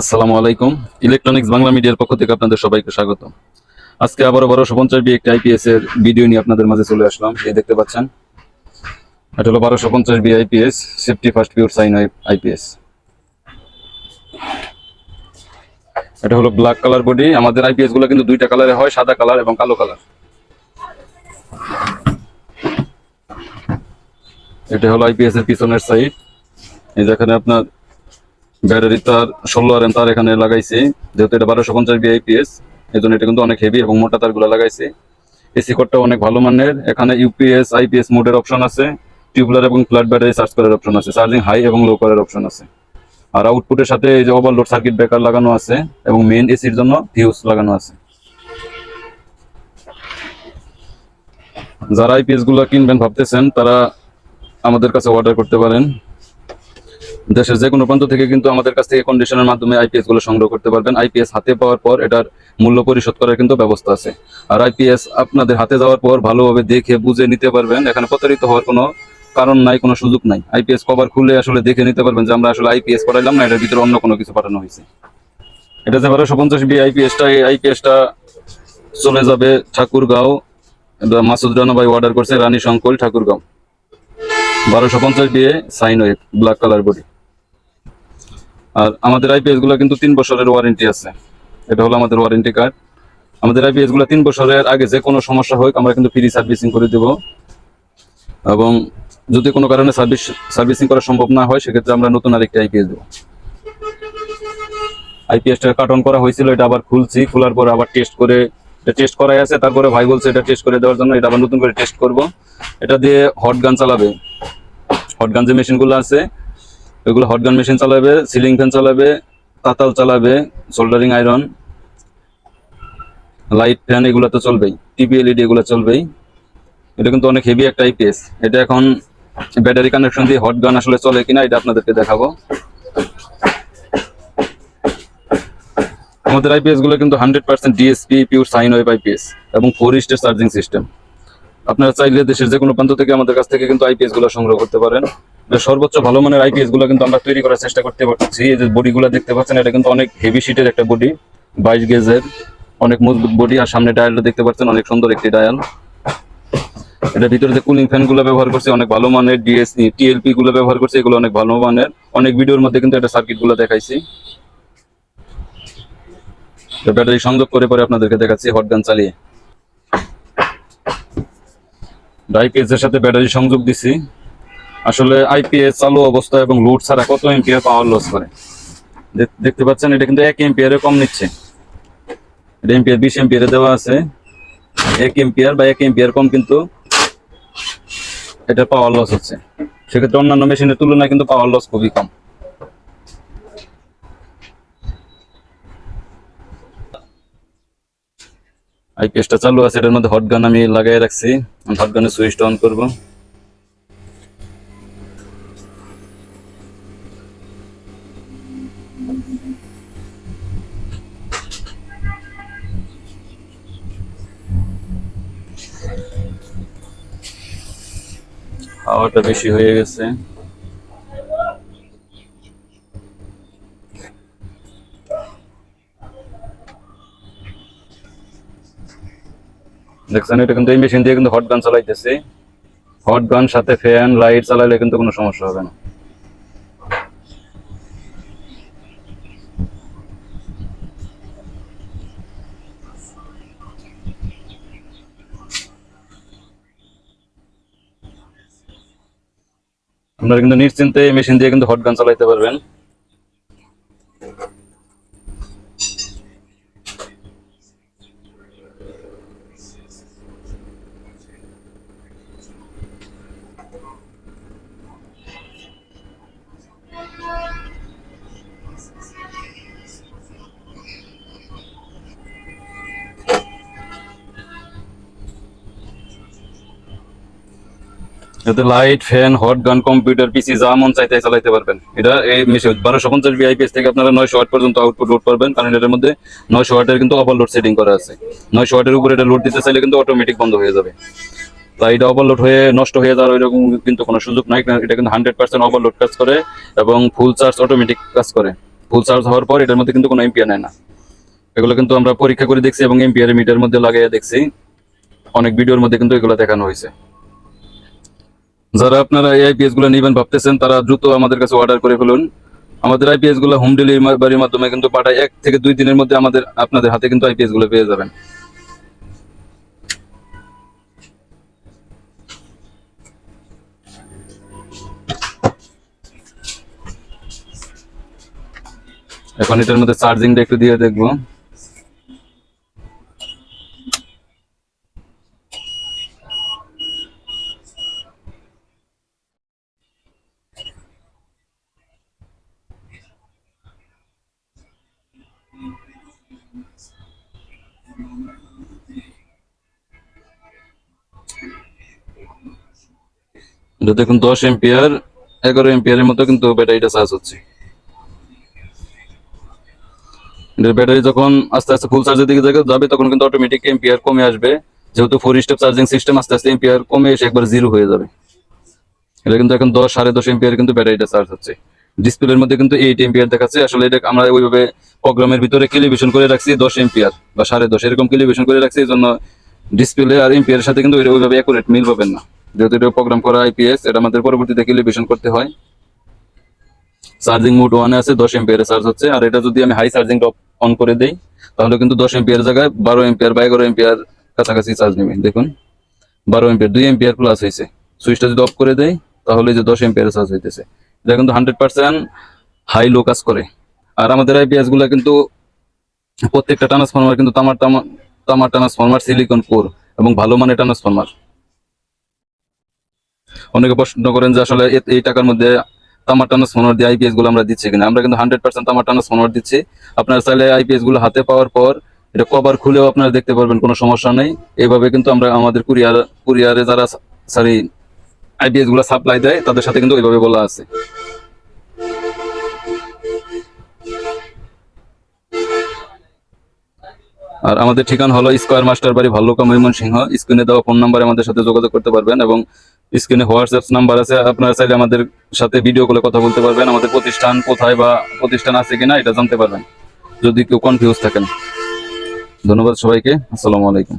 আসসালামু আলাইকুম। ইলেকট্রনিক্স বাংলা মিডিয়ার পক্ষ থেকে আপনাদের সবাইকে স্বাগত আজকে আবারও বারোশো পঞ্চাশ বি একটি আইপিএস এর ভিডিও নিয়ে আপনাদের মাঝে চলে আসলাম। এই দেখতে পাচ্ছেন, এটা হলো বারোশো পঞ্চাশ B IPS safety first pure sine IPS এটা হলো ব্ল্যাক কালার বডি আমাদের আইপিএসগুলো কিন্তু দুইটা কালারে হয়, সাদা কালার এবং কালো কালার এটা হলো আইপিএস এর পিছনের সাইড এই যেখানে আপনার ব্যাটারি তার ষোলো আর তার এখানে লাগাইছি। যেহেতু এটা বারোশো পঞ্চাশ বিআইপিএস এই জন্য এটা কিন্তু অনেক হেভি এবং মোটা তারগুলো লাগাইছি। এসি কোডটা অনেক ভালো মানের। এখানে ইউপিএস আইপিএস মোডের অপশন আছে। টিউবলার এবং ফ্ল্যাট ব্যাটারি চার্জ করার অপশন আছে। চার্জিং হাই এবং লো করার অপশন আছে। আর আউটপুটের সাথে এই যে ওভারলোড সার্কিট ব্রেকার লাগানো আছে এবং মেইন এসির জন্য ফিউজ লাগানো আছে। যারা আইপিএসগুলো কিনবেন ভাবতেছেন, তারা আমাদের কাছে অর্ডার করতে পারেন। দেশের যে কোনো প্রান্ত থেকে কিন্তু আমাদের কাছ থেকে কন্ডিশনের মাধ্যমে আইপিএসগুলো সংগ্রহ করতে পারবেন। আইপিএস হাতে পাওয়ার পর এটার মূল্য পরিশোধ করার কিন্তু ব্যবস্থা আছে। আর আইপিএস আপনাদের হাতে যাওয়ার পর ভালোভাবে দেখে, বুঝে নিতে পারবেন। এখানে প্রতারিত হওয়ার কোনো কারণ নাই, কোনো সুযোগ নাই। আইপিএস কভার খুলে আসলে দেখে নিতে পারবেন যে আমরা আসলে আইপিএস করাইলাম না, এটার ভিতরে অন্য কোনো কিছু পাঠানো হয়েছে। এটা যে বারোশো পঞ্চাশ বি আইপিএসটা এই আইপিএসটা চলে যাবে ঠাকুরগাঁও। মাসুদ রানা ভাই অর্ডার করছে, রানী শঙ্কল ঠাকুরগাঁও। বারোশো পঞ্চাশ দিয়ে sine wave black colour body আর আমাদের আইপিএসগুলো কিন্তু তিন বছরের ওয়ারেন্টি আছে। এটা হলো আমাদের ওয়ারেন্টি কার্ড আমাদের আইপিএসগুলো তিন বছরের আগে যে কোনো সমস্যা হোক, আমরা কিন্তু ফ্রি সার্ভিসিং করে দেব। এবং যদি কোনো কারণে সার্ভিস সার্ভিসিং করা সম্ভব না হয়, সেক্ষেত্রে আমরা নতুন আরেকটি আইপিএস দেবো। আইপিএসটা কার্টন করা হয়েছিল, এটা আবার খুলছি। খোলার পর আবার টেস্ট করে, এটা টেস্ট করাই আছে। তারপরে ভাই বলছে এটা টেস্ট করে দেওয়ার জন্য, এটা আবার নতুন করে টেস্ট করব। এটা দিয়ে হট গান চালাবে। হট গান যে মেশিনগুলো আছে ওইগুলো হট গান মেশিন চালাবে সিলিং ফ্যান চালাবে তাতাল চালাবে সোল্ডারিং আয়রন লাইট ফ্যান এগুলো তো চলবেই টিভি এলইডি এগুলো চলবেই। এটা কিন্তু অনেক হেভি একটা আইপিএস এটা এখন ব্যাটারি কানেকশন দিয়ে হট গান আসলে চলে কিনা, এটা আপনাদেরকে দেখাবো। আমাদের আইপিএসগুলো কিন্তু hundred percent DSP pure sine wave IPS এবং ফোর স্টেজ চার্জিং সিস্টেম আপনারা চাইলে দেশের যে কোনো প্রান্ত থেকে আমাদের কাছ থেকে কিন্তু আইপিএসগুলো সংগ্রহ করতে পারেন। সর্বোচ্চ ভালো মানের আইপিএসগুলো কিন্তু আমরা তৈরি করার চেষ্টা করতে পারছি। এই যে বডি গুলো দেখতে পাচ্ছেন, এটা কিন্তু অনেক হেভি শিটের একটা বডি বাইশ গেজের অনেক মজবুত বডি আর সামনে ডায়ালটা দেখতে পাচ্ছেন, অনেক সুন্দর একটি ডায়াল এটা ভিতরে যে কুলিং ফ্যানগুলো ব্যবহার করছে, অনেক ভালো মানের ডিএসসি টিএলপি গুলো ব্যবহার করছে, এগুলো অনেক ভালো মানের। অনেক ভিডিওর মধ্যে কিন্তু এটা সার্কিটগুলো দেখাইছি। ব্যাটারি সংযোগ করে পরে আপনাদেরকে দেখাচ্ছি হট গান চালিয়ে। আইপিএস এর সাথে ব্যাটারি সংযোগ দিছি। আসলে আইপিএস চালু অবস্থা এবং লোড ছাড়া কত এম্পিয়ার পাওয়ার লস করে? দেখতে পাচ্ছেন, এটা কিন্তু এক এম্পিয়ারে কম নিচ্ছে। এটা এম্পিয়ার বিশ এম্পিয়ারে দেওয়া আছে। এক এম্পিয়ার বা এক এম্পিয়ার কম কিন্তু এটা পাওয়ার লস হচ্ছে। সেক্ষেত্রে অন্যান্য মেশিনের তুলনায় কিন্তু পাওয়ার লস খুবই কম। আইপিএসটা চালু আছে, এটার মধ্যে হট গান আমি লাগাই রাখছি। হট গানের সুইচটা অন করব। হাওয়াটা বেশি হয়ে গেছে। দেখছেন, এটা কিন্তু এই মেশিন দিয়ে কিন্তু হট গান চালাইতেছি। হট গান সাথে ফ্যান লাইট চালাইলে কিন্তু কোনো সমস্যা হবে না। আপনারা কিন্তু নিশ্চিন্তে মেশিন দিয়ে কিন্তু হট গান চালাইতে পারবেন। এতে light fan hot gun computer PC যা মন চাইতে চালাইতে পারবেন। এটা এই মেশিন বারোশো পঞ্চাশ বিআইপিএস থেকে আপনারা নয়শো ওয়াট পর্যন্ত আউটপুট লোড পারবেন, কারণ এটার মধ্যে নয়শো ওয়াটের কিন্তু ওভারলোড সেটিং করা আছে। নয়শো ওয়াটের উপরে এটা লোড দিতে চাইলে কিন্তু অটোমেটিক বন্ধ হয়ে যাবে। তাই এটা ওভারলোড হয়ে নষ্ট হয়ে যাওয়ার এরকম কিন্তু কোনো সুযোগ নাই এটা কিন্তু হান্ড্রেড পার্সেন্ট ওভারলোড কাজ করে এবং ফুল চার্জ অটোমেটিক কাজ করে। ফুল চার্জ হওয়ার পর এটার মধ্যে কিন্তু কোনো এম্পিয়ার নেয় না। এগুলো কিন্তু আমরা পরীক্ষা করে দেখছি এবং এম্পিয়ার মিটার মধ্যে লাগাইয়া দেখছি। অনেক ভিডিওর মধ্যে কিন্তু এগুলো দেখানো হয়েছে। যারা আপনারা এই আইপিএসগুলো নেবেন ভাবতেছেন, তারা দ্রুত আমাদের কাছে অর্ডার করে ফেলুন। আমাদের আইপিএসগুলো হোম ডেলিভারির মাধ্যমে কিন্তু পাঠায়। এক থেকে দুই দিনের মধ্যে আমাদের, আপনাদের হাতে কিন্তু আইপিএসগুলো পেয়ে যাবেন। এখন এটার মধ্যে চার্জিংটা একটু দিয়ে দেখব। এটা দেখুন, দশ এম্পিয়ার এগারো এম্পিয়ারের মতো কিন্তু ব্যাটারিটা চার্জ হচ্ছে। ব্যাটারি যখন আস্তে আস্তে ফুল চার্জের দিকে যাবে- তখন কিন্তু অটোমেটিক এম্পিয়ার কমে আসবে। যেহেতু ফোর স্টেপ চার্জিং সিস্টেম আস্তে আস্তে এম্পিয়ার কমে এসে একবার জিরো হয়ে যাবে। এটা কিন্তু এখন দশ, সাড়ে দশ এম্পিয়ার কিন্তু ব্যাটারিটা চার্জ হচ্ছে। ডিসপ্লের মধ্যে কিন্তু এইট এম্পিয়ার দেখাচ্ছে। আসলে এটা আমরা ওইভাবে প্রোগ্রামের ভিতরে ক্যালিব্রেশন করে রাখছি দশ এম্পিয়ার বা সাড়ে দশ, এরকম ক্যালিব্রেশন করে রাখছি, এই জন্য ডিসপ্লে আর এম্পিয়ারের সাথে কিন্তু ওইভাবে অ্যাকুরেট মিল পাবেন না। যেহেতু এটা প্রোগ্রাম করা আইপিএস এটা আমাদের পরবর্তীতে ক্যালিব্রেশন করতে হয়। চার্জিং মোড ওয়ানে আছে, দশ এম্পিয়ারে চার্জ হচ্ছে। আর এটা যদি আমি হাই চার্জিং অন করে দেই, তাহলে কিন্তু দশ এম্পিয়ার জায়গায় বারো এম্পিয়ার বা এগারো এম্পিয়ার কাছাকাছি চার্জ নেবে। দেখুন, বারো এম্পিয়ার দুই এম্পিয়ার প্লাস হয়েছে। সুইচটা যদি অফ করে দেই, তাহলে যে দশ এম্পিয়ার চার্জ হইতেছে। এটা কিন্তু হান্ড্রেড পার্সেন্ট হাই লো কাজ করে। আর আমাদের আইপিএসগুলা কিন্তু প্রত্যেকটা ট্রান্সফরমার কিন্তু তামার তামা- তামার ট্রান্সফরমার সিলিকন কোর এবং ভালো মানের ট্রান্সফরমার অনেকে প্রশ্ন করেন যে আসলে এই টাকার মধ্যে তামার ট্রান্সফরমার দিয়ে আইপিএসগুলো আমরা দিচ্ছি কিনা? আমরা কিন্তু হান্ড্রেড পার্সেন্ট তামার ট্রান্সফরমার দিচ্ছি। আপনার চাইলে আইপিএসগুলো হাতে পাওয়ার পর এটা কভার খুলেও আপনারা দেখতে পারবেন, কোনো সমস্যা নেই। এইভাবে কিন্তু আমরা আমাদের কুরিয়ার কুরিয়ারে যারা সরি আইপিএসগুলো সাপ্লাই দেয়, তাদের সাথে কিন্তু ওইভাবে বলা আছে। আর আমাদের ঠিকানা হলো স্কোয়ার মাস্টার বাড়ি ভাল্লুকা ময়মনসিংহ। স্ক্রিনে দেওয়া ফোন নাম্বারে আমাদের সাথে যোগাযোগ করতে পারবেন এবং স্ক্রিনে হোয়াটসঅ্যাপ নাম্বার আছে। আপনারা চাইলে আমাদের সাথে ভিডিও কলে কথা বলতে পারবেন। আমাদের প্রতিষ্ঠান কোথায় বা প্রতিষ্ঠান আছে কিনা এটা জানতে পারবেন। যদি কেউ কনফিউজ থাকেন। ধন্যবাদ সবাইকে। আসসালামু আলাইকুম।